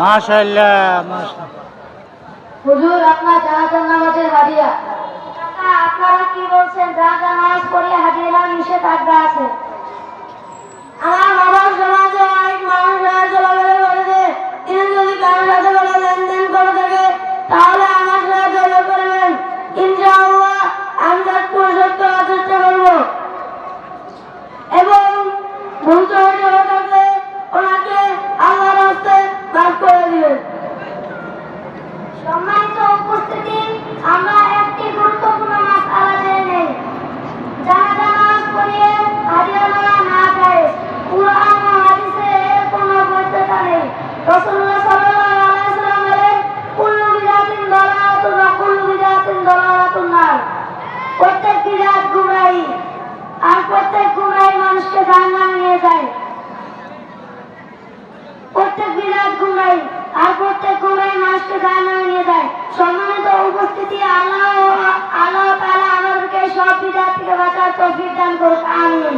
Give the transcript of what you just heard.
মাশাআল্লাহ মাশাআল্লাহ। হুজুর আপনার জানাজার নামাজের হাদিয়া। আপনারা কি বলছেন? জানাজা নামাজ পড়িয়ে হাজিয়ে নেওয়ার প্রত্যেক বিদাত গুমরাহি, আর প্রত্যেক গুমরাহি মানুষকে জাহান্নামে নিয়ে যায়। প্রত্যেক বিরাট গুমরাই আর প্রত্যেক গুমরাই মানুষকে জাহান্নামে নিয়ে যায়। সম্মানিত উপস্থিতি, আল্লাহ আল্লাহ তাআলা আমাদেরকে সব বিদাত থেকে বাঁচার তৌফিক দান করুক, আমিন।